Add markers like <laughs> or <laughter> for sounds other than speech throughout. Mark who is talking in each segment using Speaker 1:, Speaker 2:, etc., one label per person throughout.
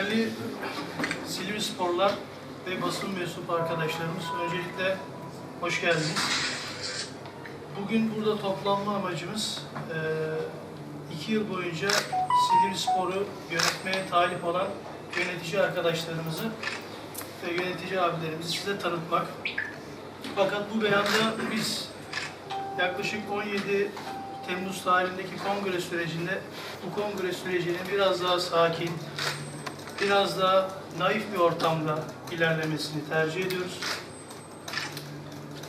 Speaker 1: Değerli Silivri Sporlar ve basın mensup arkadaşlarımız, öncelikle hoş geldiniz. Bugün burada toplanma amacımız, eee, iki yıl boyunca Silivri Spor'u yönetmeye talip olan yönetici arkadaşlarımızı ve yönetici abilerimizi size tanıtmak. Fakat bu beyanda biz yaklaşık 17 Temmuz tarihindeki kongre sürecinde bu kongre sürecinin biraz daha sakin, biraz daha naif bir ortamda ilerlemesini tercih ediyoruz.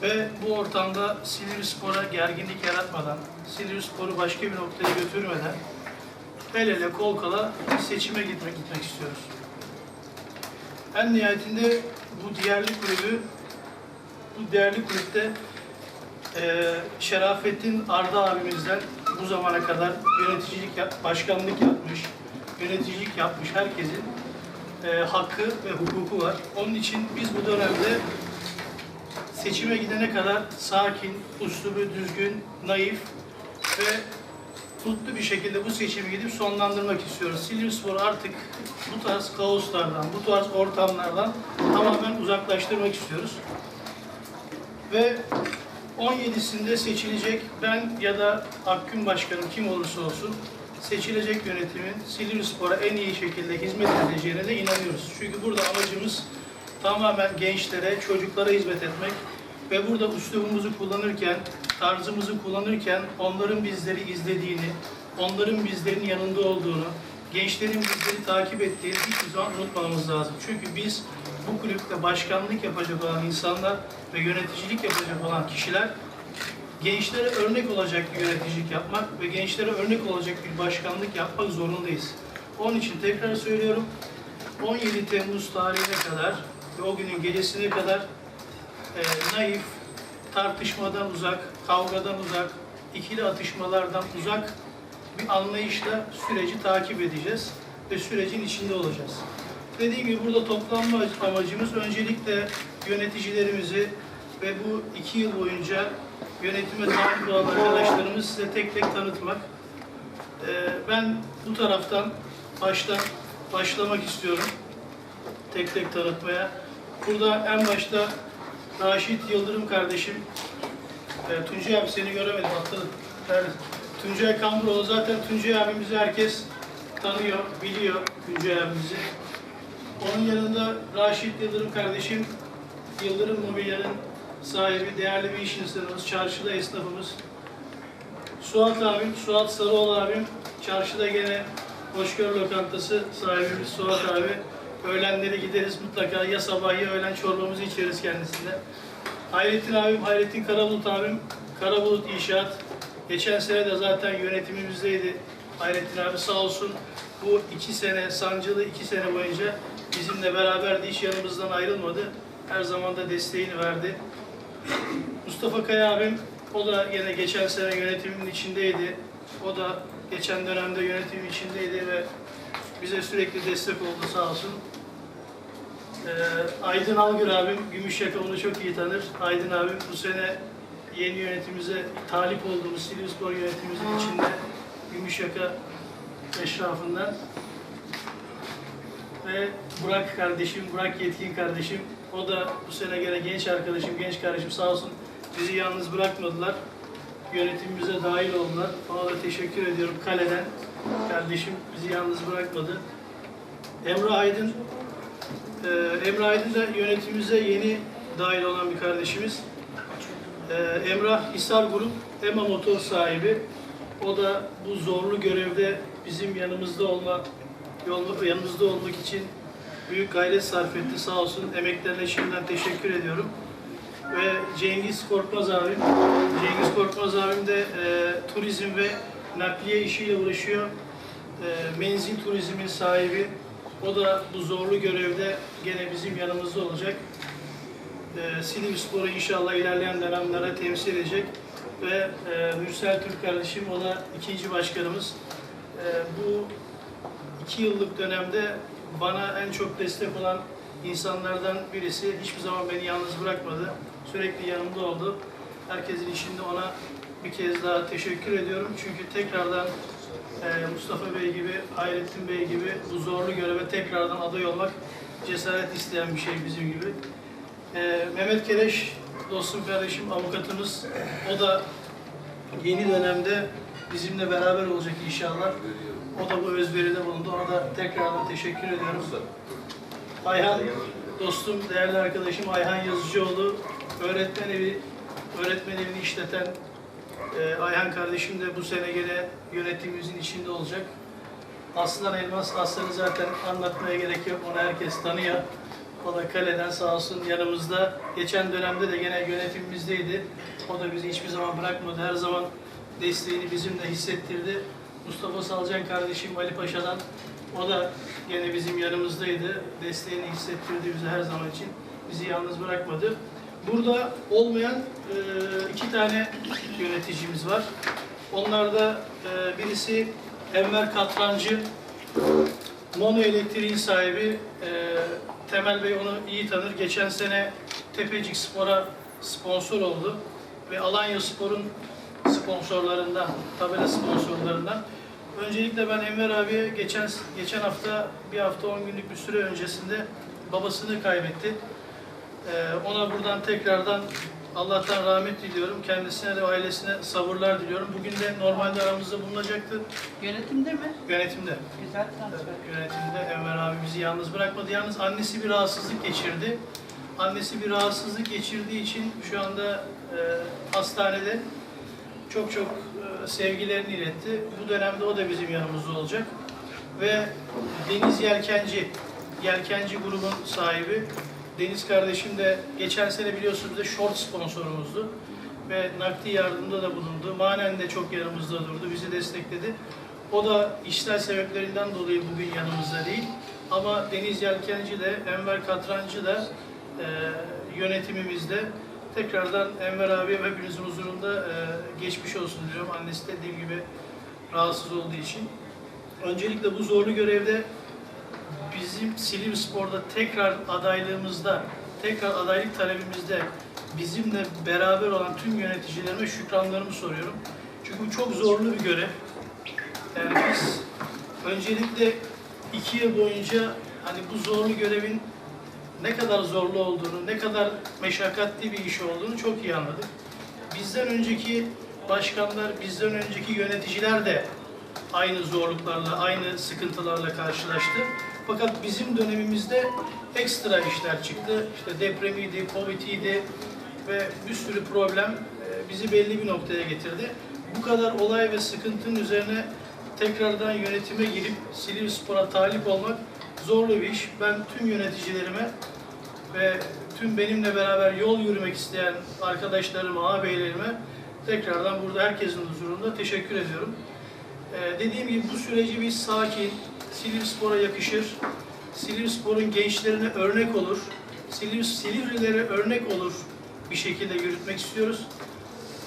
Speaker 1: Ve bu ortamda Silivri Spor'a gerginlik yaratmadan, Silivri Spor'u başka bir noktaya götürmeden el ele kol kola seçime gitmek, gitmek istiyoruz. En nihayetinde bu değerli kulübü, bu değerli kulüpte eee Şerafettin Arda abimizden bu zamana kadar yöneticilik, yap, başkanlık yapmış, yöneticilik yapmış herkesin eee, hakkı ve hukuku var. Onun için biz bu dönemde seçime gidene kadar sakin, uslubu düzgün, naif ve mutlu bir şekilde bu seçimi gidip sonlandırmak istiyoruz. Silivrispor artık bu tarz kaoslardan, bu tarz ortamlardan tamamen uzaklaştırmak istiyoruz. Ve 17'sinde seçilecek ben ya da Akgün Başkanım kim olursa olsun seçilecek yönetimin Silivrispor'a en iyi şekilde hizmet edeceğine de inanıyoruz. Çünkü burada amacımız tamamen gençlere, çocuklara hizmet etmek ve burada üslubumuzu kullanırken, tarzımızı kullanırken onların bizleri izlediğini, onların bizlerin yanında olduğunu, gençlerin bizleri takip ettiğini hiçbir zaman unutmamamız lazım. Çünkü biz bu kulüpte başkanlık yapacak olan insanlar ve yöneticilik yapacak olan kişiler gençlere örnek olacak bir yöneticilik yapmak ve gençlere örnek olacak bir başkanlık yapmak zorundayız. Onun için tekrar söylüyorum, 17 Temmuz tarihine kadar ve o günün gecesine kadar e, naif, tartışmadan uzak, kavgadan uzak, ikili atışmalardan uzak bir anlayışla süreci takip edeceğiz ve sürecin içinde olacağız. Dediğim gibi burada toplanma amacımız öncelikle yöneticilerimizi ve bu iki yıl boyunca yönetime talip olan arkadaşlarımızı size tek tek tanıtmak. Ee, ben bu taraftan baştan başlamak istiyorum. Tek tek tanıtmaya. Burada en başta Raşit Yıldırım kardeşim. E, Tuncay abi seni göremedim atladım. Yani, Tuncay Kamburoğlu zaten Tuncay abimizi herkes tanıyor, biliyor Tuncay abimizi. Onun yanında Raşit Yıldırım kardeşim, Yıldırım Mobilya'nın sahibi, değerli bir iş insanımız, çarşıda esnafımız. Suat abim, Suat Sarıoğlu abim, çarşıda gene Hoşgör Lokantası sahibimiz Suat abi. Öğlenleri gideriz mutlaka ya sabah ya öğlen çorbamızı içeriz kendisine. Hayrettin abim, Hayrettin Karabulut abim, Karabulut İnşaat. Geçen sene de zaten yönetimimizdeydi. Hayrettin abi sağ olsun bu iki sene, sancılı iki sene boyunca bizimle beraberdi, hiç yanımızdan ayrılmadı. Her zaman da desteğini verdi. Mustafa Kaya abim, o da yine geçen sene yönetimin içindeydi. O da geçen dönemde yönetimin içindeydi ve bize sürekli destek oldu sağ olsun. Ee, Aydın Algür abim, Gümüşyaka onu çok iyi tanır. Aydın abim bu sene yeni yönetimimize talip olduğumuz Silivrispor yönetimimizin içinde Gümüşyaka eşrafından ve Burak kardeşim, Burak Yetkin kardeşim. O da bu sene gene genç arkadaşım, genç kardeşim sağ olsun bizi yalnız bırakmadılar. Yönetimimize dahil oldular. Ona da teşekkür ediyorum kaleden. Kardeşim bizi yalnız bırakmadı. Emre Aydın, e, Emre Aydın da yönetimimize yeni dahil olan bir kardeşimiz. E, Emrah Hisar Grup, EMA motor sahibi. O da bu zorlu görevde bizim yanımızda olma, yol- yanımızda olmak için büyük gayret sarf etti. Sağ olsun emeklerine şimdiden teşekkür ediyorum. Ve Cengiz Korkmaz abim. Cengiz Korkmaz abim de e, turizm ve nakliye işiyle uğraşıyor. E, menzil turizmin sahibi. O da bu zorlu görevde gene bizim yanımızda olacak. E, Silivrispor'u inşallah ilerleyen dönemlere temsil edecek. Ve e, Mürsel Türk kardeşim, o da ikinci başkanımız. E, bu iki yıllık dönemde bana en çok destek olan insanlardan birisi. Hiçbir zaman beni yalnız bırakmadı. Sürekli yanımda oldu. Herkesin işinde ona bir kez daha teşekkür ediyorum. Çünkü tekrardan e, Mustafa Bey gibi, Hayrettin Bey gibi bu zorlu göreve tekrardan aday olmak cesaret isteyen bir şey bizim gibi. E, Mehmet Kereş, dostum kardeşim, avukatımız. O da yeni dönemde bizimle beraber olacak inşallah. O da bu özveride bulundu. Ona da tekrardan teşekkür ediyorum. Ayhan, dostum, değerli arkadaşım Ayhan Yazıcıoğlu, öğretmen evi, öğretmen evini işleten e, Ayhan kardeşim de bu sene gene yönetimimizin içinde olacak. Aslan Elmas, Aslan'ı zaten anlatmaya gerek yok, onu herkes tanıyor. O da kaleden sağ olsun yanımızda. Geçen dönemde de gene yönetimimizdeydi. O da bizi hiçbir zaman bırakmadı. Her zaman desteğini bizimle hissettirdi. Mustafa Salcan kardeşim Ali Paşa'dan o da gene bizim yanımızdaydı. Desteğini hissettirdi bize her zaman için. Bizi yalnız bırakmadı. Burada olmayan e, iki tane yöneticimiz var. Onlar da e, birisi Enver Katrancı, Mono Elektriğin sahibi e, Temel Bey onu iyi tanır. Geçen sene Tepecik Spor'a sponsor oldu ve Alanya Spor'un sponsorlarından, tabela sponsorlarından. Öncelikle ben Enver abiye geçen geçen hafta, bir hafta 10 günlük bir süre öncesinde babasını kaybetti. Ee, ona buradan tekrardan Allah'tan rahmet diliyorum. Kendisine de ailesine sabırlar diliyorum. Bugün de normalde aramızda bulunacaktı
Speaker 2: Yönetimde mi?
Speaker 1: yönetimde.
Speaker 2: Güzel transfer.
Speaker 1: Yönetimde Enver abi bizi yalnız bırakmadı. Yalnız annesi bir rahatsızlık geçirdi. Annesi bir rahatsızlık geçirdiği için şu anda e, hastanede çok çok e, sevgilerini iletti. Bu dönemde o da bizim yanımızda olacak. Ve Deniz Yelkenci, Yelkenci grubun sahibi. Deniz kardeşim de geçen sene biliyorsunuz da short sponsorumuzdu. Ve nakdi yardımda da bulundu. Manen de çok yanımızda durdu, bizi destekledi. O da işler sebeplerinden dolayı bugün yanımızda değil. Ama Deniz Yelkenci de, Enver Katrancı da e, yönetimimizde. Tekrardan Enver ve hepinizin huzurunda e, geçmiş olsun diliyorum. Annesi de dediğim gibi rahatsız olduğu için. Öncelikle bu zorlu görevde bizim Silivri Spor'da tekrar adaylığımızda, tekrar adaylık talebimizde bizimle beraber olan tüm yöneticilerime şükranlarımı soruyorum. Çünkü bu çok zorlu bir görev. Yani biz öncelikle iki yıl boyunca hani bu zorlu görevin ne kadar zorlu olduğunu, ne kadar meşakkatli bir iş olduğunu çok iyi anladık. Bizden önceki başkanlar, bizden önceki yöneticiler de aynı zorluklarla, aynı sıkıntılarla karşılaştı. Fakat bizim dönemimizde ekstra işler çıktı. İşte depremiydi, Covid'iydi ve bir sürü problem e, bizi belli bir noktaya getirdi. Bu kadar olay ve sıkıntının üzerine tekrardan yönetime girip Silivri Spor'a talip olmak zorlu bir iş. Ben tüm yöneticilerime ve tüm benimle beraber yol yürümek isteyen arkadaşlarıma, ağabeylerime tekrardan burada herkesin huzurunda teşekkür ediyorum. Ee, dediğim gibi bu süreci biz sakin, Silivri Spor'a yakışır, Silivri Spor'un gençlerine örnek olur, Silivri, Silivrilere örnek olur bir şekilde yürütmek istiyoruz.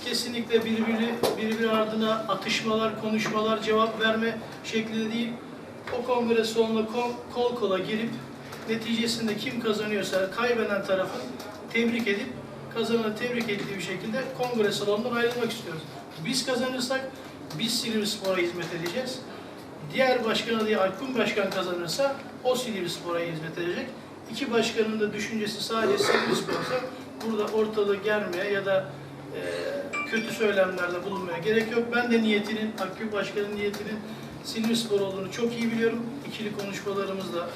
Speaker 1: Kesinlikle birbiri, birbiri ardına atışmalar, konuşmalar, cevap verme şeklinde değil. O kongre sonuna kol, kol kola girip neticesinde kim kazanıyorsa kaybeden tarafın tebrik edip kazananı tebrik ettiği bir şekilde kongre salonundan ayrılmak istiyoruz. Biz kazanırsak biz Silivri Spor'a hizmet edeceğiz. Diğer başkan adayı Alpun Başkan kazanırsa o Silivri Spor'a hizmet edecek. İki başkanın da düşüncesi sadece Silivri Spor'sa burada ortalığı germeye ya da e, kötü söylemlerde bulunmaya gerek yok. Ben de niyetinin, Akgül Başkan'ın niyetinin Silivri Spor olduğunu çok iyi biliyorum. İkili konuşmalarımızla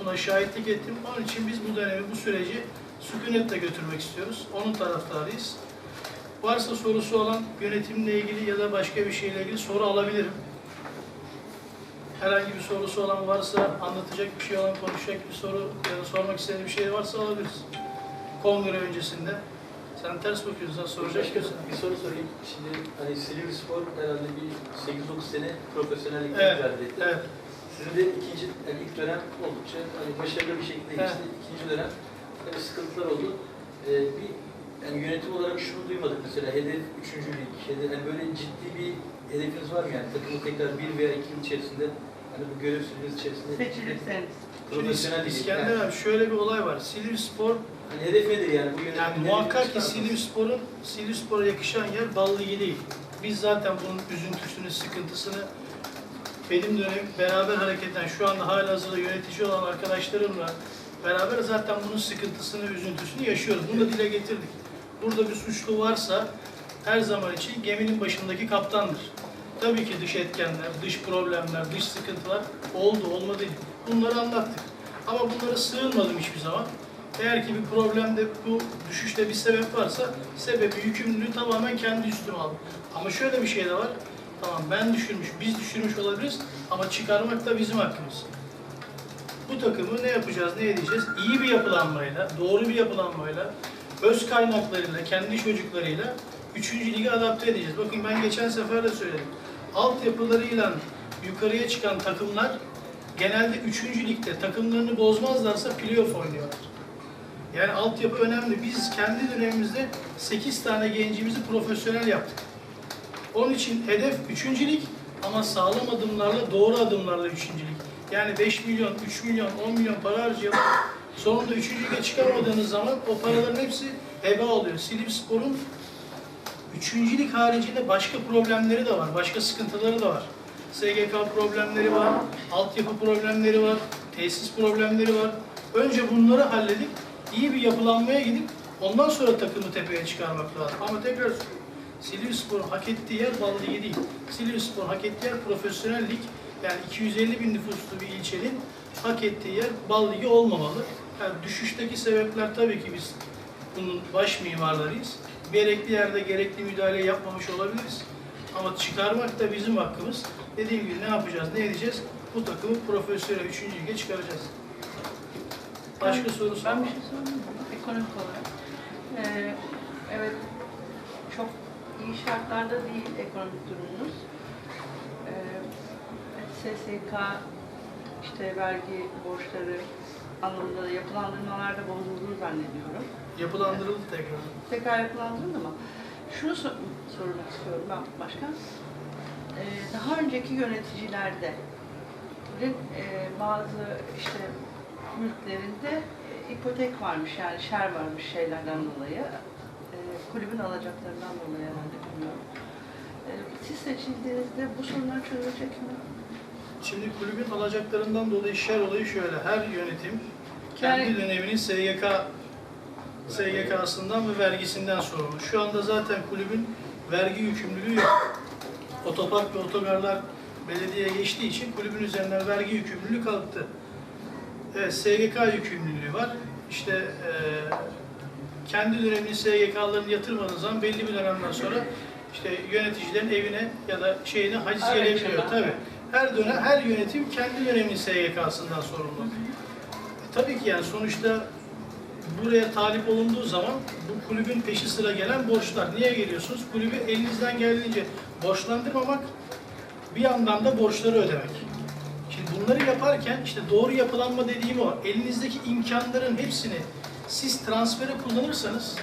Speaker 1: buna şahitlik ettim. Onun için biz bu dönemi, bu süreci sükunetle götürmek istiyoruz. Onun taraftarıyız. Varsa sorusu olan yönetimle ilgili ya da başka bir şeyle ilgili soru alabilirim. Herhangi bir sorusu olan varsa, anlatacak bir şey olan, konuşacak bir soru ya da sormak istediği bir şey varsa alabiliriz. Kongre öncesinde. Sen ters bakıyorsun, sen soracak mısın?
Speaker 3: bir soru sorayım. Şimdi hani Silivri Spor herhalde bir 8-9 sene profesyonellikten
Speaker 1: Evet,
Speaker 3: etti.
Speaker 1: evet.
Speaker 3: Sizin de ikinci, yani ilk dönem oldukça hani başarılı bir şekilde
Speaker 1: Evet.
Speaker 3: geçti. İkinci dönem tabii sıkıntılar oldu. Ee, bir yani yönetim olarak şunu duymadık mesela hedef üçüncülük, hedef, yani böyle ciddi bir hedefiniz var mı yani takımı tekrar bir veya iki yıl içerisinde hani bu görev süreniz içerisinde
Speaker 2: Seçilirseniz.
Speaker 3: profesyonel
Speaker 1: Şimdi İskender
Speaker 3: yani,
Speaker 1: abi şöyle bir olay var. Silivri Spor,
Speaker 3: hani hedef nedir yani bu
Speaker 1: yani muhakkak ki Silivri Spor'un Silivri Spor'a yakışan yer Ballıgi değil. Biz zaten bunun üzüntüsünü, sıkıntısını benim dönem beraber hareketten şu anda halihazırda yönetici olan arkadaşlarımla beraber zaten bunun sıkıntısını, üzüntüsünü yaşıyoruz. Bunu da dile getirdik. Burada bir suçlu varsa her zaman için geminin başındaki kaptandır. Tabii ki dış etkenler, dış problemler, dış sıkıntılar oldu, olmadı. Bunları anlattık. Ama bunlara sığınmadım hiçbir zaman. Eğer ki bir problemde bu düşüşte bir sebep varsa sebebi, yükümlülüğü tamamen kendi üstüme aldım. Ama şöyle bir şey de var. Tamam ben düşürmüş, biz düşürmüş olabiliriz ama çıkarmak da bizim hakkımız. Bu takımı ne yapacağız, ne edeceğiz? İyi bir yapılanmayla, doğru bir yapılanmayla, öz kaynaklarıyla, kendi çocuklarıyla 3. lige adapte edeceğiz. Bakın ben geçen sefer de söyledim. Altyapılarıyla yukarıya çıkan takımlar genelde 3. ligde takımlarını bozmazlarsa playoff oynuyorlar. Yani altyapı önemli. Biz kendi dönemimizde 8 tane gencimizi profesyonel yaptık. Onun için hedef 3. lig ama sağlam adımlarla, doğru adımlarla 3. lig. Yani 5 milyon, 3 milyon, 10 milyon para harcayalım. Sonunda 3. lige çıkamadığınız zaman o paraların hepsi heba oluyor. Silivri Spor'un 3. lig haricinde başka problemleri de var, başka sıkıntıları da var. SGK problemleri var, altyapı problemleri var, tesis problemleri var. Önce bunları halledip iyi bir yapılanmaya gidip ondan sonra takımı tepeye çıkarmak lazım. Ama tekrar söylüyorum, Silivri Spor'un hak ettiği yer bal ligi değil. Silivri Spor'un hak ettiği yer profesyonel lig. Yani 250 bin nüfuslu bir ilçenin hak ettiği yer bal ligi olmamalı. Yani düşüşteki sebepler tabii ki biz bunun baş mimarlarıyız. Gerekli yerde gerekli müdahale yapmamış olabiliriz. Ama çıkarmak da bizim hakkımız. Dediğim gibi ne yapacağız, ne edeceğiz? Bu takımı profesyonel 3. lige çıkaracağız. Başka sorusu var
Speaker 2: Ben
Speaker 1: mı?
Speaker 2: bir şey sorayım? Ekonomik olarak. Ee, evet, çok iyi şartlarda değil ekonomik durumunuz. Ee, SSK, işte vergi borçları anlamında da yapılandırmalarda bozulduğunu zannediyorum.
Speaker 1: Yapılandırıldı tekrar.
Speaker 2: Tekrar yapılandırıldı mı? Şunu sor- sormak istiyorum ben başkan. Ee, daha önceki yöneticilerde e, bazı işte mülklerinde e, ipotek varmış yani şer varmış şeylerden dolayı. E, kulübün alacaklarından dolayı herhalde bilmiyorum. E, siz seçildiğinizde bu sorunlar çözülecek mi?
Speaker 1: Şimdi kulübün alacaklarından dolayı şer olayı şöyle. Her yönetim kendi
Speaker 2: Yani-
Speaker 1: döneminin SGK SGK'sından ve vergisinden sorumlu. Şu anda zaten kulübün vergi yükümlülüğü yok. Otopark ve otogarlar belediyeye geçtiği için kulübün üzerinden vergi yükümlülüğü kalktı. Evet, SGK yükümlülüğü var. İşte eee kendi döneminin SGK'larını yatırmadığınız zaman belli bir dönemden sonra işte yöneticilerin evine ya da şeyine haciz
Speaker 2: Evet,
Speaker 1: gelebiliyor. Tabii. Her dönem, her yönetim kendi döneminin SGK'sından sorumlu. E, tabii ki yani sonuçta buraya talip olunduğu zaman bu kulübün peşi sıra gelen borçlar. Niye geliyorsunuz? Kulübü elinizden geldiğince borçlandırmamak, bir yandan da borçları ödemek. Şimdi bunları yaparken işte doğru yapılanma dediğim o. Elinizdeki imkanların hepsini siz transfere kullanırsanız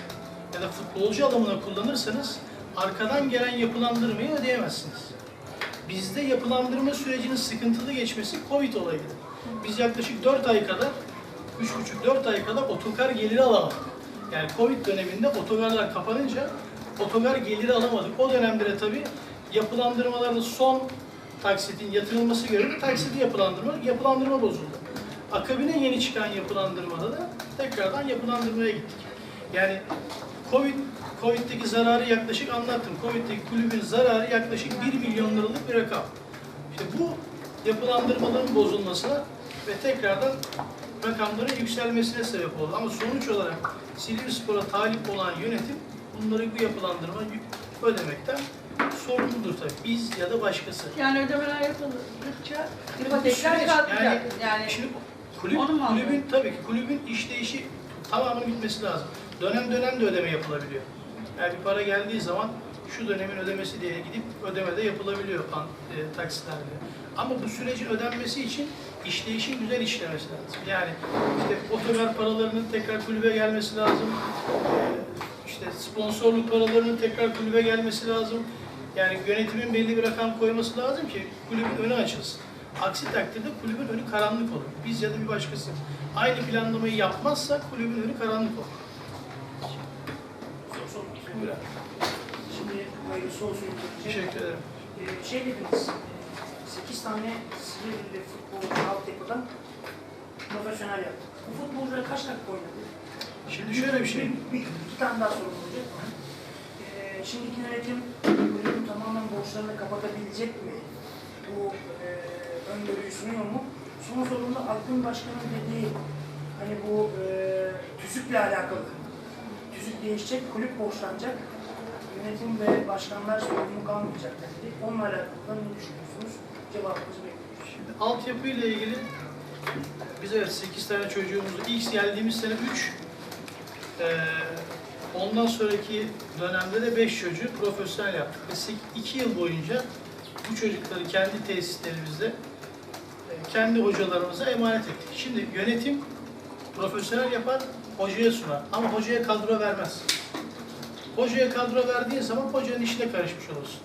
Speaker 1: ya da futbolcu alımına kullanırsanız arkadan gelen yapılandırmayı ödeyemezsiniz. Bizde yapılandırma sürecinin sıkıntılı geçmesi Covid olayıydı. Biz yaklaşık 4 ay kadar, 3,5-4 ay kadar otogar geliri alamadık. Yani Covid döneminde otogarlar kapanınca otogar geliri alamadık. O dönemde tabii yapılandırmalarda son taksitin yatırılması göre taksiti yapılandırma, yapılandırma bozuldu. Akabine yeni çıkan yapılandırmada da tekrardan yapılandırmaya gittik. Yani Covid Covid'deki zararı yaklaşık anlattım. Covid'deki kulübün zararı yaklaşık 1 milyon liralık bir rakam. İşte bu yapılandırmaların bozulmasına ve tekrardan rakamların yükselmesine sebep oldu. Ama sonuç olarak Silivrispor'a talip olan yönetim bunları bu yapılandırma ödemekten sorumludur tabii. Biz ya da başkası.
Speaker 2: Yani ödemeler yapıldıkça ipotekler
Speaker 1: süreç,
Speaker 2: kalkacak.
Speaker 1: Yani,
Speaker 2: Yani,
Speaker 1: şimdi kulüp,
Speaker 2: Onu mu
Speaker 1: kulübün tabii ki kulübün işleyişi tamamının bitmesi lazım. Dönem dönem de ödeme yapılabiliyor. Yani bir para geldiği zaman şu dönemin ödemesi diye gidip ödeme de yapılabiliyor an, e, taksitlerle. Ama bu sürecin ödenmesi için işleyişin güzel işlemesi lazım. Yani işte otogar paralarının tekrar kulübe gelmesi lazım. E, işte sponsorluk paralarının tekrar kulübe gelmesi lazım. Yani yönetimin belli bir rakam koyması lazım ki kulübün önü açılsın. Aksi takdirde kulübün önü karanlık olur. Biz ya da bir başkası aynı planlamayı yapmazsa kulübün önü karanlık olur. Buyur abi.
Speaker 4: Şimdi böyle son söyleyeceğim.
Speaker 1: Teşekkür ederim.
Speaker 4: Ee, şey dediniz, e, 8 tane Silivri'li futbolcu altyapıdan profesyonel yaptık. Bu futbolcular kaç dakika oynadı?
Speaker 1: Şimdi şöyle bir şey.
Speaker 4: Bir, bir, iki tane daha sorum olacak. Ee, şimdiki yönetim kulübün tamamen borçlarını kapatabilecek mi? Bu e, öngörüyü sunuyor mu? Son sorumda Akgün Başkan'ın dediği hani bu e, tüzükle alakalı. Tüzük değişecek, kulüp borçlanacak. Yönetim ve başkanlar sorumlu kalmayacak dedi. Onunla alakalı ne düşünüyorsunuz? Cevabınızı bekliyoruz.
Speaker 1: Şimdi altyapı ile ilgili biz evet 8 tane çocuğumuzu ilk geldiğimiz sene 3 ondan sonraki dönemde de 5 çocuğu profesyonel yaptık. Ve 2 yıl boyunca bu çocukları kendi tesislerimizde e, kendi hocalarımıza emanet ettik. Şimdi yönetim profesyonel yapar, hocaya sunar ama hocaya kadro vermez. Hocaya kadro verdiğin zaman hocanın işine karışmış olursun.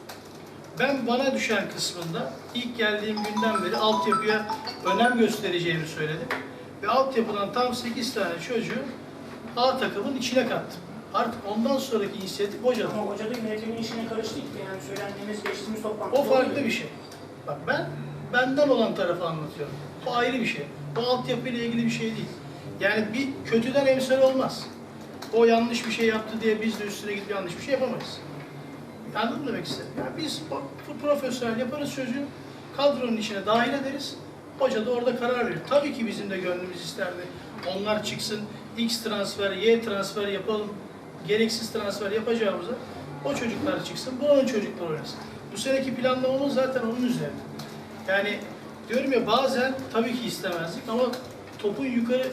Speaker 1: Ben bana düşen kısmında ilk geldiğim günden beri altyapıya önem göstereceğimi söyledim. Ve altyapıdan tam 8 tane çocuğu A takımın içine kattım. Artık ondan sonraki inisiyatif hocada.
Speaker 4: Ama hoca da yönetimin işine karıştı ki yani söylendiğimiz geçtiğimiz toplantıda.
Speaker 1: O farklı bir şey. Bak ben benden olan tarafı anlatıyorum. O ayrı bir şey. O altyapıyla ilgili bir şey değil. Yani bir kötüden emsal olmaz. O yanlış bir şey yaptı diye biz de üstüne gidip yanlış bir şey yapamayız. Anladın mı demek istedim? Yani biz bu, bu profesyonel yaparız çocuğu, kadronun içine dahil ederiz. Hoca da orada karar verir. Tabii ki bizim de gönlümüz isterdi. Onlar çıksın, X transfer, Y transfer yapalım. Gereksiz transfer yapacağımıza o çocuklar çıksın, buranın çocukları oynasın. Bu seneki planlamamız zaten onun üzerine. Yani diyorum ya bazen tabii ki istemezdik ama topun yukarı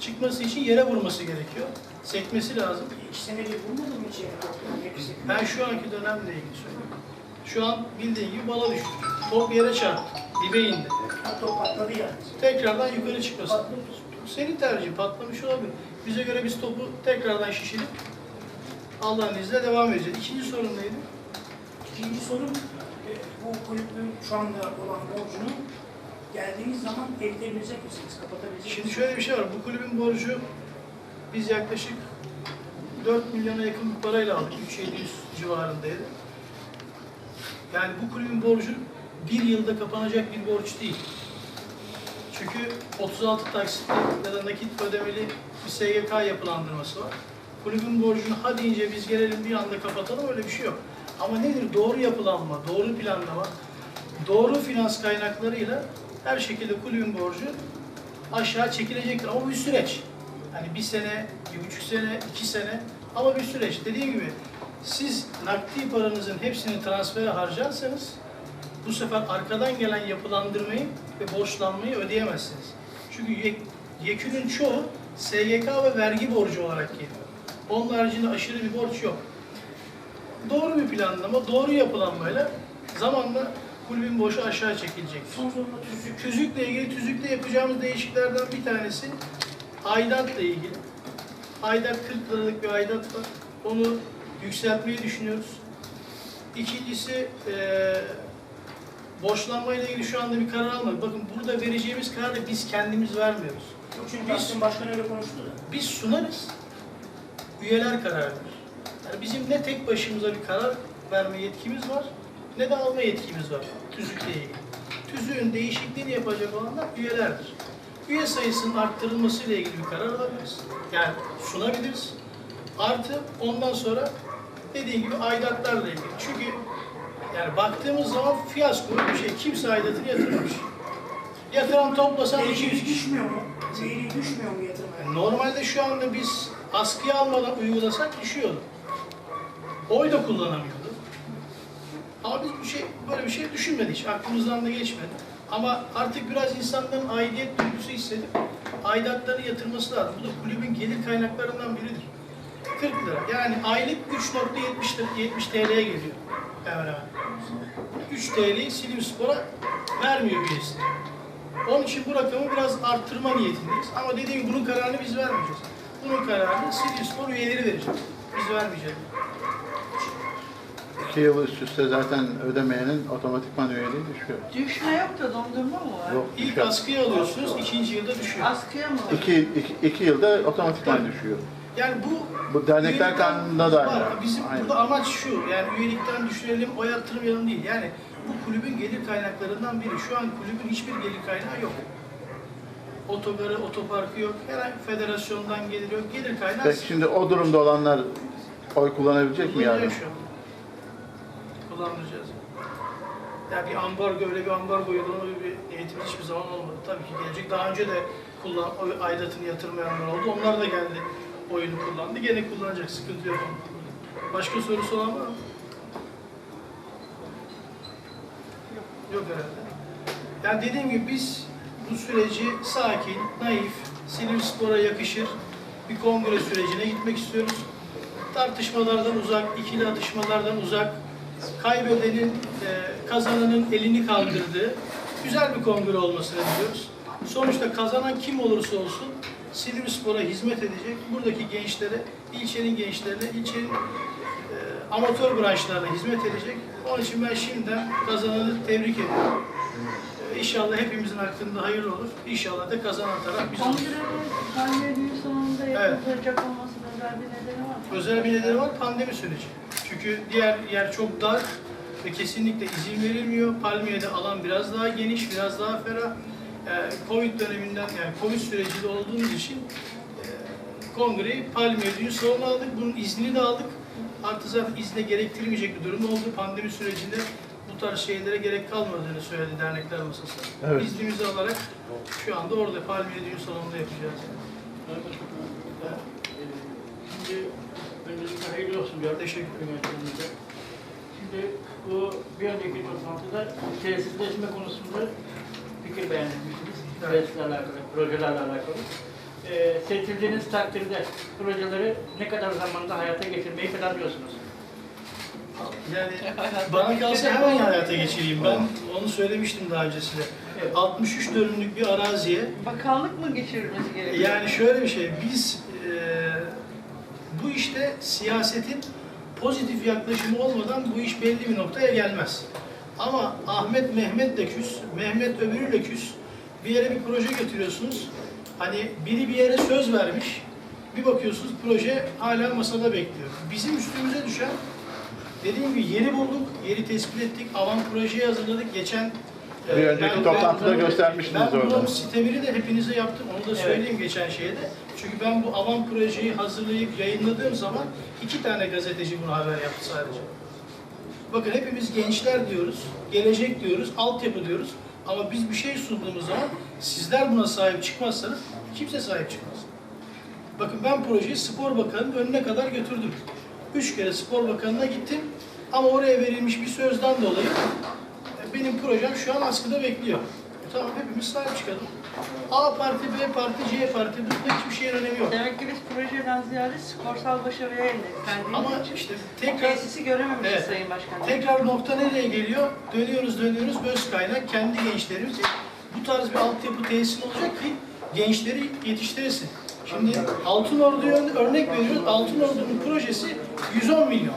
Speaker 1: çıkması için yere vurması gerekiyor. Sekmesi lazım.
Speaker 4: İki senedir bulmadın mı hepsi.
Speaker 1: Ben şu anki dönemle ilgili söylüyorum. Şu an bildiğin gibi bala düştü. Top yere çarptı. Dibe indi.
Speaker 4: Ha, top patladı yani.
Speaker 1: Tekrardan yukarı çıkması.
Speaker 4: Patladı.
Speaker 1: Senin tercihin patlamış olabilir. Bize göre biz topu tekrardan şişirip Allah'ın izniyle devam edeceğiz. İkinci sorun neydi?
Speaker 4: İkinci sorum e, bu kulübün şu anda olan borcunu geldiğiniz zaman ödeyebilecek misiniz? Kapatabilecek
Speaker 1: Şimdi
Speaker 4: misiniz?
Speaker 1: şöyle bir şey var. Bu kulübün borcu biz yaklaşık 4 milyona yakın bir parayla aldık. 3700 civarındaydı. Yani bu kulübün borcu bir yılda kapanacak bir borç değil. Çünkü 36 taksitli ya da nakit ödemeli bir SGK yapılandırması var. Kulübün borcunu hadi ince biz gelelim bir anda kapatalım öyle bir şey yok. Ama nedir? Doğru yapılanma, doğru planlama, doğru finans kaynaklarıyla her şekilde kulübün borcu aşağı çekilecektir. Ama bir süreç. Hani bir sene, bir buçuk sene, iki sene ama bir süreç. Dediğim gibi siz nakdi paranızın hepsini transfere harcarsanız bu sefer arkadan gelen yapılandırmayı ve borçlanmayı ödeyemezsiniz. Çünkü yek, yekünün çoğu SGK ve vergi borcu olarak geliyor. Onun haricinde aşırı bir borç yok. Doğru bir planlama, doğru yapılanmayla zamanla kulübün borcu aşağı çekilecek.
Speaker 4: Son sorumda tüzük.
Speaker 1: Tüzükle ilgili tüzükte yapacağımız değişikliklerden bir tanesi aidatla ilgili. Aidat 40 liralık bir aidat var. Onu yükseltmeyi düşünüyoruz. İkincisi eee borçlanmayla ilgili şu anda bir karar almadık. Bakın burada vereceğimiz kararı biz kendimiz vermiyoruz.
Speaker 4: Çünkü
Speaker 1: Biz-
Speaker 4: Başkan öyle konuştu da.
Speaker 1: Biz sunarız, üyeler karar verir. Yani bizim ne tek başımıza bir karar verme yetkimiz var, ne de alma yetkimiz var tüzükle ilgili. Tüzüğün değişikliğini yapacak olanlar üyelerdir. Üye sayısının arttırılmasıyla ilgili bir karar alabiliriz. Yani sunabiliriz. Artı ondan sonra dediğim gibi aidatlarla ilgili. Çünkü yani baktığımız zaman fiyasko bir şey. Kimse aidatını yatırmamış. Yatıran toplasan 200
Speaker 4: Değeri
Speaker 1: kişi.
Speaker 4: düşmüyor mu? Değeri düşmüyor mu yatırmaya?
Speaker 1: Normalde şu anda biz askıya almadan uygulasak düşüyordu. Oy da kullanamıyordu. Ama biz bir şey, böyle bir şey düşünmedik. Aklımızdan da geçmedi. Ama artık biraz insanların aidiyet duygusu hissedip aidatlarını yatırması lazım. Bu da kulübün gelir kaynaklarından biridir. 40 lira. Yani aylık 3.70 lira- 70 TL'ye geliyor. Hemen hemen. 3 TL'yi Silivrispor'a vermiyor üyesi. Onun için bu rakamı biraz arttırma niyetindeyiz. Ama dediğim gibi bunun kararını biz vermeyeceğiz. Bunun kararını Silivrispor üyeleri verecek. Biz vermeyeceğiz.
Speaker 5: İki yıl üst üste zaten ödemeyenin otomatikman üyeliği düşüyor.
Speaker 2: Düşme yok da dondurma mı var?
Speaker 5: Yok
Speaker 1: İlk
Speaker 5: düşüyor.
Speaker 1: askıya alıyorsunuz, ikinci yılda düşüyor.
Speaker 2: Askıya mı var?
Speaker 5: İki, iki, iki yılda otomatikman düşüyor.
Speaker 1: Yani bu
Speaker 5: Bu dernekler
Speaker 1: üyelikten-
Speaker 5: kanununda da aynı.
Speaker 1: var. Bizim
Speaker 5: Aynı.
Speaker 1: burada amaç şu, yani üyelikten düşürelim, oy attırmayalım değil. Yani bu kulübün gelir kaynaklarından biri. Şu an kulübün hiçbir gelir kaynağı yok. Otogarı, otoparkı yok. Herhangi federasyondan gelir yok. Gelir kaynağı
Speaker 5: Peki şimdi o durumda olanlar oy kullanabilecek mi yani?
Speaker 1: kullanılıyor şu an. Kullandıracağız. Yani bir ambargo, öyle bir ambargo uygulama bir eğitim hiçbir zaman olmadı. Tabii ki gelecek. Daha önce de kullan, aidatını yatırmayanlar oldu. Onlar da geldi oyunu kullandı. Gene kullanacak. Sıkıntı yok. Başka sorusu olan var mı? Yok herhalde. Yani dediğim gibi biz bu süreci sakin, naif, Silivrispor'a yakışır bir kongre sürecine gitmek istiyoruz. Tartışmalardan uzak, ikili atışmalardan uzak, kaybedenin, e, kazananın elini kaldırdığı güzel bir kongre olmasını diliyoruz. Sonuçta kazanan kim olursa olsun Silivrispor'a hizmet edecek. Buradaki gençlere, ilçenin gençlerine, ilçenin e, amatör branşlarına hizmet edecek. Onun için ben şimdiden kazananı tebrik ediyorum. E, İnşallah hepimizin hakkında hayırlı olur. İnşallah da kazanan taraf biz oluruz.
Speaker 2: Pandemi sonunda
Speaker 1: Evet.
Speaker 2: yapılacak olmasının özel bir nedeni var mı?
Speaker 1: Özel bir nedeni var pandemi süreci. Çünkü diğer yer çok dar ve kesinlikle izin verilmiyor. Palmiye'de alan biraz daha geniş, biraz daha ferah. Ee, Covid döneminden yani Covid sürecinde olduğumuz için e, kongreyi Palmiye düğün salonu aldık. Bunun iznini de aldık. Artık zaten izne gerektirmeyecek bir durum oldu. Pandemi sürecinde bu tarz şeylere gerek kalmadığını söyledi dernekler masası.
Speaker 5: Evet.
Speaker 1: İznimizi alarak şu anda orada Palmiye düğün salonunda yapacağız. Evet.
Speaker 6: Şimdi öncelikle hayırlı olsun diyorum.
Speaker 1: Teşekkür ederim.
Speaker 6: Şimdi bu bir önceki toplantıda tesisleşme konusunda fikir beğenmiştiniz.
Speaker 1: Evet.
Speaker 6: Tesislerle alakalı, projelerle alakalı. Ee, seçildiğiniz takdirde projeleri ne kadar zamanda hayata geçirmeyi planlıyorsunuz?
Speaker 1: Yani <laughs> bana kalsa hemen hayata geçireyim. Ben onu söylemiştim daha öncesinde.
Speaker 6: Evet.
Speaker 1: 63 dönümlük bir araziye
Speaker 2: Bakanlık mı geçirilmesi gerekiyor?
Speaker 1: yani şöyle bir şey biz e, siyasetin pozitif yaklaşımı olmadan bu iş belli bir noktaya gelmez. Ama Ahmet Mehmet de küs, Mehmet öbürüyle küs. Bir yere bir proje götürüyorsunuz. Hani biri bir yere söz vermiş. Bir bakıyorsunuz proje hala masada bekliyor. Bizim üstümüze düşen Dediğim gibi yeri bulduk, yeri tespit ettik, avan projeyi hazırladık. Geçen
Speaker 5: Bir önceki toplantıda
Speaker 1: bunu-
Speaker 5: göstermiştiniz
Speaker 1: ben
Speaker 5: orada.
Speaker 1: bunun sitemini de hepinize yaptım, onu da söyleyeyim geçen şeyde. Çünkü ben bu avan projeyi hazırlayıp yayınladığım zaman iki tane gazeteci bunu haber yaptı sadece. Bakın hepimiz gençler diyoruz, gelecek diyoruz, altyapı diyoruz. Ama biz bir şey sunduğumuz zaman sizler buna sahip çıkmazsanız kimse sahip çıkmaz. Bakın ben projeyi Spor Bakanı'nın önüne kadar götürdüm. Üç kere Spor Bakanı'na gittim ama oraya verilmiş bir sözden dolayı benim projem şu an askıda bekliyor. E tamam hepimiz sahip çıkalım. A parti, B parti, C parti burada hiçbir şeyin önemi yok.
Speaker 2: Demek ki biz projeden ziyade skorsal başarıya elde
Speaker 1: Ama
Speaker 2: için
Speaker 1: işte tekrar
Speaker 2: tesisi görememişiz
Speaker 1: Evet.
Speaker 2: Sayın Başkanım.
Speaker 1: Tekrar nokta nereye geliyor? Dönüyoruz dönüyoruz öz kaynak kendi gençlerimiz bu tarz bir altyapı tesisin olacak ki gençleri yetiştiresin. Şimdi Altınordu'ya örnek veriyoruz. Altınordu'nun projesi 110 milyon.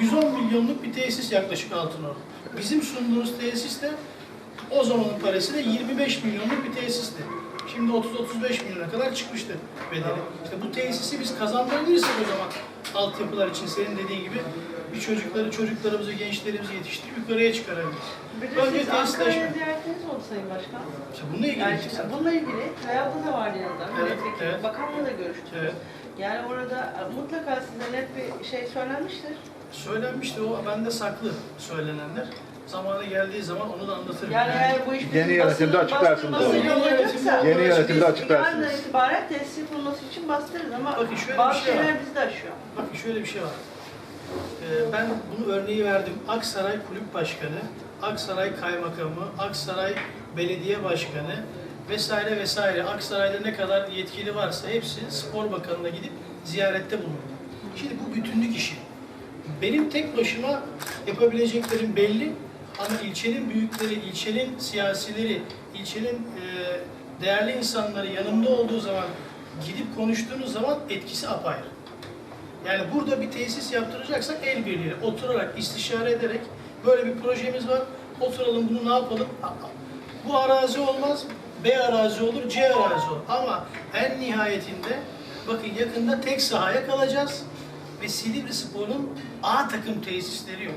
Speaker 1: 110 milyonluk bir tesis yaklaşık Altınordu. Bizim sunduğumuz tesis de o zamanın parasıyla 25 milyonluk bir tesisti. Şimdi 30-35 milyona kadar çıkmıştı bedeli. İşte bu tesisi biz kazandırabilirsek o zaman altyapılar için senin dediğin gibi bir çocukları, çocuklarımızı, gençlerimizi yetiştirip yukarıya çıkarabiliriz.
Speaker 2: Bir de
Speaker 1: Önce
Speaker 2: siz Ankara'ya
Speaker 1: tesisleşme.
Speaker 2: ziyaretiniz oldu Sayın Başkan.
Speaker 1: İşte bununla ilgili
Speaker 2: Yani bununla ilgili Hayatı da var yanında.
Speaker 1: Evet, evet.
Speaker 2: Bakanla da görüştünüz.
Speaker 1: Evet.
Speaker 2: Yani orada e, mutlaka size net bir şey söylenmiştir.
Speaker 1: Söylenmişti o bende saklı söylenenler. Zamanı geldiği zaman onu da anlatırım.
Speaker 2: Yani eğer bu iş
Speaker 5: Yeni yönetimde açıklarsınız Yeni yönetimde açıklarsınız.
Speaker 2: yarından itibaren tesis yapılması için bastırırız ama
Speaker 1: Bakın şöyle bir
Speaker 2: bazı
Speaker 1: şey var.
Speaker 2: şeyler bizi de aşıyor.
Speaker 1: Bakın şöyle bir şey var. Ee, ben bunu örneği verdim. Aksaray Kulüp Başkanı, Aksaray Kaymakamı, Aksaray Belediye Başkanı vesaire vesaire. Aksaray'da ne kadar yetkili varsa hepsi Spor Bakanı'na gidip ziyarette bulundu. Şimdi bu bütünlük işi. Benim tek başıma yapabileceklerim belli ama ilçenin büyükleri, ilçenin siyasileri, ilçenin e, değerli insanları yanımda olduğu zaman gidip konuştuğunuz zaman etkisi apayrı. Yani burada bir tesis yaptıracaksak el birliğiyle oturarak, istişare ederek böyle bir projemiz var. Oturalım bunu ne yapalım? Bu arazi olmaz, B arazi olur, C arazi olur. Ama en nihayetinde Bakın yakında tek sahaya kalacağız ve Silivri Spor'un A takım tesisleri yok.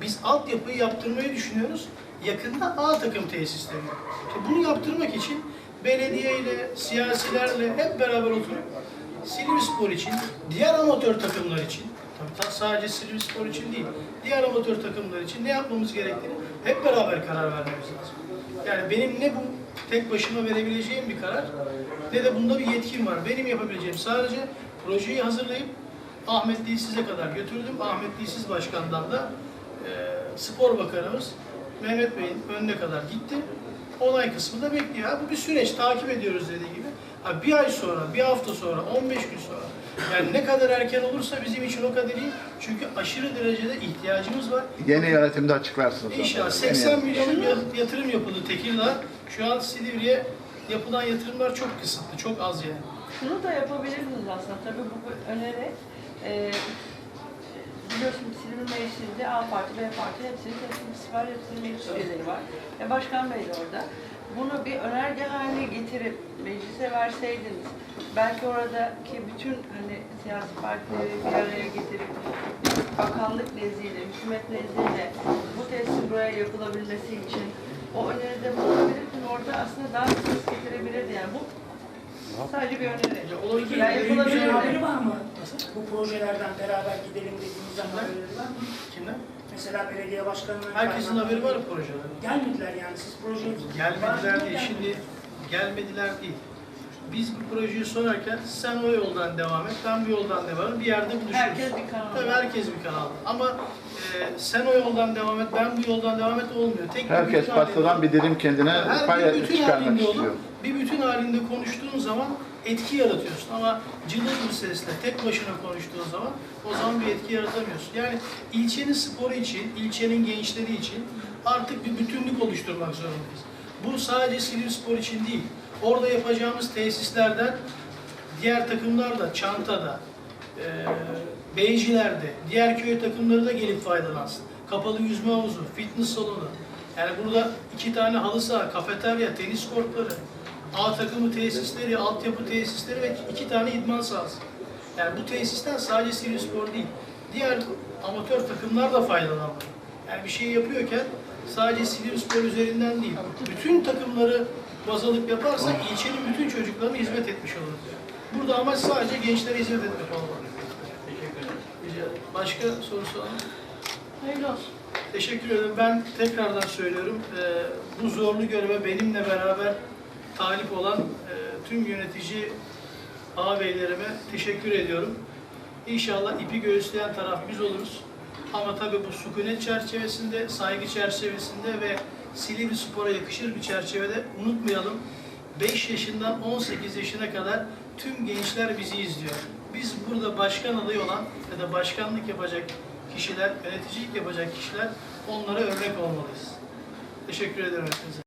Speaker 1: Biz altyapıyı yaptırmayı düşünüyoruz. Yakında A takım tesisleri yok. İşte bunu yaptırmak için belediyeyle, siyasilerle hep beraber oturup Silivri Spor için, diğer amatör takımlar için, tabii ta- sadece Silivri Spor için değil, diğer amatör takımlar için ne yapmamız gerektiğini hep beraber karar vermemiz lazım. Yani benim ne bu tek başıma verebileceğim bir karar, ne de bunda bir yetkim var. Benim yapabileceğim sadece projeyi hazırlayıp Ahmet Dilsiz'e kadar götürdüm. Ahmet Dilsiz Başkan'dan da e, spor bakanımız Mehmet Bey'in önüne kadar gitti. Onay kısmı da bekliyor. Bu bir süreç, takip ediyoruz dediği gibi. Ha, bir ay sonra, bir hafta sonra, 15 gün sonra. Yani ne kadar erken olursa bizim için o kadar iyi. Çünkü aşırı derecede ihtiyacımız var.
Speaker 5: Yeni yönetimde açıklarsınız.
Speaker 1: İnşallah
Speaker 5: onları.
Speaker 1: 80
Speaker 5: Yeni-
Speaker 1: milyonluk ya- yatırım yapıldı Tekirdağ. Şu an Silivri'ye yapılan yatırımlar çok kısıtlı, çok az yani.
Speaker 2: Şunu da yapabilirsiniz aslında. Tabii bu öneri. Ee, biliyorsunuz Silivri Meclisi'nde A parti, B parti hepsinin temsilcisi var, hepsinin meclis üyeleri var. E, Başkan Bey de orada. Bunu bir önerge haline getirip meclise verseydiniz, belki oradaki bütün hani siyasi partileri bir araya getirip bakanlık nezdiyle, hükümet nezdiyle bu tesisin buraya yapılabilmesi için o öneride bulunabilirdin. Orada aslında daha ses getirebilirdi. Yani bu sadece bir öneri.
Speaker 1: Ya olabilir.
Speaker 2: Yani yapılabilir
Speaker 4: haberi var mı?
Speaker 1: Nasıl?
Speaker 4: Bu projelerden beraber gidelim dediğimiz zaman
Speaker 1: Kimler?
Speaker 4: haberleri var mı?
Speaker 1: Kimden?
Speaker 4: Mesela belediye başkanının...
Speaker 1: Herkesin haberi var bu projede.
Speaker 4: Gelmediler yani siz projeyi...
Speaker 1: Gelmediler değil. Şimdi gelmediler değil. Biz bu projeyi sorarken sen o yoldan devam et, ben bu yoldan devam et. Bir yerde buluşuruz.
Speaker 2: Herkes bir kanal.
Speaker 1: Tabii herkes bir kanalda. Ama e, sen o yoldan devam et, ben bu yoldan devam et olmuyor. Tek bir
Speaker 5: Herkes pastadan bir dilim kendine pay çıkarmak istiyor.
Speaker 1: bir bütün halinde konuştuğun zaman etki yaratıyorsun. Ama cılız bir sesle tek başına konuştuğun zaman o zaman bir etki yaratamıyorsun. Yani ilçenin sporu için, ilçenin gençleri için artık bir bütünlük oluşturmak zorundayız. Bu sadece Silivri Spor için değil. Orada yapacağımız tesislerden diğer takımlar da Çanta'da, e, Beyciler'de, diğer köy takımları da gelip faydalansın. Kapalı yüzme havuzu, fitness salonu. Yani burada iki tane halı saha, kafeterya, tenis kortları, A takımı tesisleri, altyapı tesisleri ve iki tane idman sahası. Yani bu tesisten sadece Silivri Spor değil, diğer amatör takımlar da faydalanmalı. Yani bir şey yapıyorken sadece Silivri Spor üzerinden değil, bütün takımları baz alıp yaparsak ilçenin bütün çocuklarına hizmet etmiş oluruz. Burada amaç sadece gençlere hizmet etmek olmalı.
Speaker 6: Teşekkür
Speaker 1: ederim. Başka sorusu olan?
Speaker 2: Hayırlı olsun.
Speaker 1: Teşekkür ederim. Ben tekrardan söylüyorum. Ee, bu zorlu göreve benimle beraber talip olan e, tüm yönetici ağabeylerime teşekkür ediyorum. İnşallah ipi göğüsleyen taraf biz oluruz. Ama tabii bu sükunet çerçevesinde, saygı çerçevesinde ve Silivri Spor'a yakışır bir çerçevede unutmayalım. 5 yaşından 18 yaşına kadar tüm gençler bizi izliyor. Biz burada başkan adayı olan ya da başkanlık yapacak kişiler, yöneticilik yapacak kişiler onlara örnek olmalıyız. Teşekkür ederim hepinize.